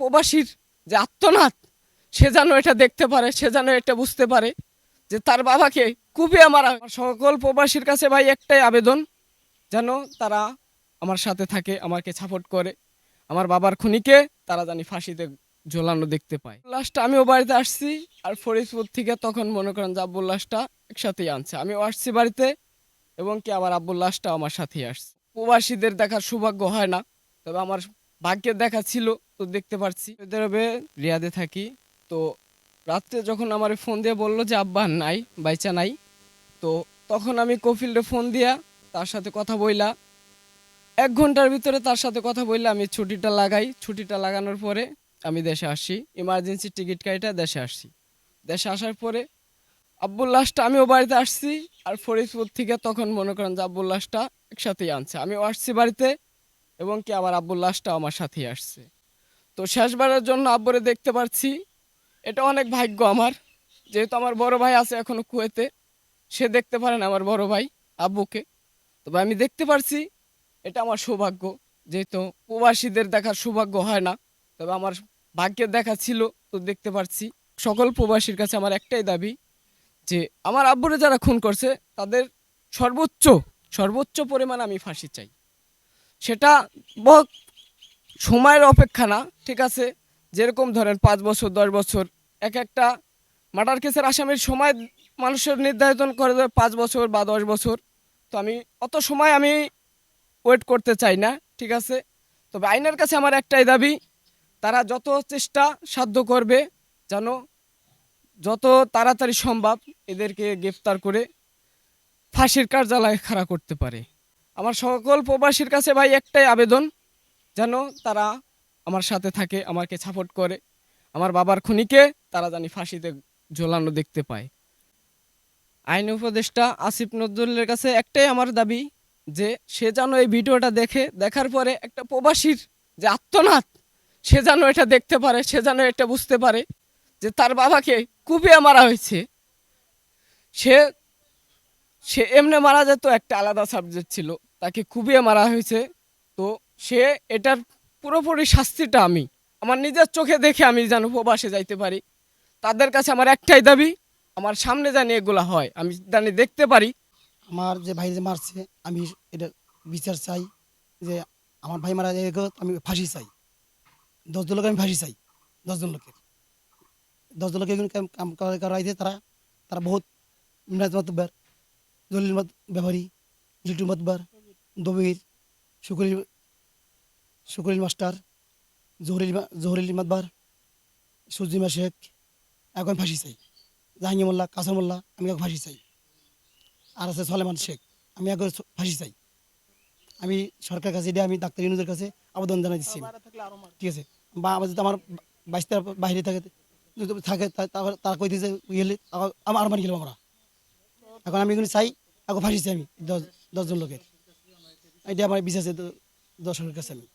প্রবাসীর যে আত্মনাথ সে যেন এটা দেখতে পারে, সে যেন এটা বুঝতে পারে যে তার বাবাকে খুবই আমার সকল প্রবাসীর কাছে ভাই একটাই আবেদন, যেন তারা আমার সাথে থাকে, আমাকে সাপোর্ট করে। আমার বাবার খুনিকে তারা জানি ফাঁসিতে ঝোলানো দেখতে পায়। লাস্টটা আমিও বাড়িতে আসছি, আর ফরিদপুর থেকে তখন মনে করেন যে আব্বুল লাশটা একসাথেই আনছে। আমিও আসছি বাড়িতে এবং কি আমার আব্বুল লাশটা আমার সাথেই আসছে। প্রবাসীদের দেখার সৌভাগ্য হয় না, তবে আমার ভাগ্যের দেখা ছিল, তো দেখতে পারছি। রিয়াদে থাকি। তো রাত্রে যখন আমার ফোন দিয়ে বলল যে, আব্বা, নাই, বাইচা নাই। তো তখন আমি কফিল্ডে ফোন দিয়া তার সাথে কথা বইলা, এক ঘণ্টার ভিতরে তার সাথে কথা বললে আমি ছুটিটা লাগাই। ছুটিটা লাগানোর পরে আমি দেশে আসি। ইমার্জেন্সি টিকিট কাইটা দেশে আসছি দেশে আসার পরে আব্বুল লাশটা আমিও বাড়িতে আসছি। আর ফরিদপুর থেকে তখন মনে করেন যে আব্বুল লাশটা একসাথেই আনছে। আমিও আসছি বাড়িতে। এবং কি আমার আব্বুর লাশটা আমার সাথেই আসছে। তো শেষবারের জন্য আব্বুরে দেখতে পাচ্ছি এটা অনেক ভাগ্য আমার। যেহেতু আমার বড় ভাই আছে এখনও কুয়েতে, সে দেখতে পারে না আমার বড় ভাই আব্বুকে। তবে আমি দেখতে পারছি, এটা আমার সৌভাগ্য। যেহেতু প্রবাসীদের দেখার সৌভাগ্য হয় না, তবে আমার ভাগ্যের দেখা ছিল, তো দেখতে পারছি। সকল প্রবাসীর কাছে আমার একটাই দাবি যে, আমার আব্বুরে যারা খুন করছে, তাদের সর্বোচ্চ সর্বোচ্চ পরিমাণ আমি ফাঁসি চাই। সেটা বহু সময়ের অপেক্ষা না, ঠিক আছে? যেরকম ধরেন পাঁচ বছর, দশ বছর, এক একটা মার্ডার কেসের আসামির সময় মানুষের নির্ধারিত করে দেয় পাঁচ বছর বা দশ বছর। তো আমি, অত সময় আমি ওয়েট করতে চাই না, ঠিক আছে? তবে আইনের কাছে আমার একটাই দাবি, তারা যত চেষ্টা সাধ্য করবে যেন যত তাড়াতাড়ি সম্ভব এদেরকে গ্রেফতার করে ফাঁসির কার্যালয়ে খাড়া করতে পারে। আমার সকল প্রবাসীর কাছে ভাই একটাই আবেদন, যেন তারা আমার সাথে থাকে, আমাকে সাপোর্ট করে। আমার বাবার খুনিকে তারা জানি ফাঁসিতে ঝোলানো দেখতে পায়। আইন উপদেষ্টা আসিফ নজরুলের কাছে একটাই আমার দাবি, যে সে যেন এই ভিডিওটা দেখে, দেখার পরে একটা প্রবাসীর যে আত্মনাথ সে যেন এটা দেখতে পারে, সে যেন এটা বুঝতে পারে, যে তার বাবাকে কুপিয়ে মারা হয়েছে। সে সে এমনি মারা যেত, একটা আলাদা সাবজেক্ট ছিল। তাকে খুবই মারা হয়েছে। তো সে এটার পুরোপুরি শাস্তিটা আমি, আমার নিজের চোখে দেখে আমি যেন উপবাসে যাইতে পারি। তাদের কাছে আমার একটাই দাবি, আমার সামনে জানি এগুলা হয়, আমি জানি দেখতে পারি। আমার যে ভাই যে মারছে, আমি এটা বিচার চাই যে আমার ভাই মারা যায় আমি ফাঁসি চাই। দশজন লোক আমি ফাঁসি চাই দশজন লোকের দশজন লোকের কাম কাম করা- তারা তারা বহুত মতবার জলিল মত ব্যাপারী লিটু মতবার দবির শুকুরিল শুকুরিল মাস্টার জহরিল জহরিল মাতবার সুজিমা শেখ এখন ফাঁসি চাই। জাহাঙ্গীর মোল্লা কাসার মোল্লা আমি এখন ফাঁসি চাই। আর আছে সলেমান শেখ আমি আগে ফাঁসি চাই। আমি সরকারের কাছে এটা আমি ডাক্তার ইউনুদের কাছে আবেদন জানাই দিচ্ছি। ঠিক আছে? বা আমার যদি আমার বাইশটার বাইরে থাকে যদি থাকে তারা কই দিয়েছে ইয়েলে আমার আর মারি গেলাম আমরা। এখন আমি এগুলো চাই এখন ফাঁসিছি আমি দশ দশজন লোকের। এটা আমার বিশ আছে দর্শকের কাছে আমি।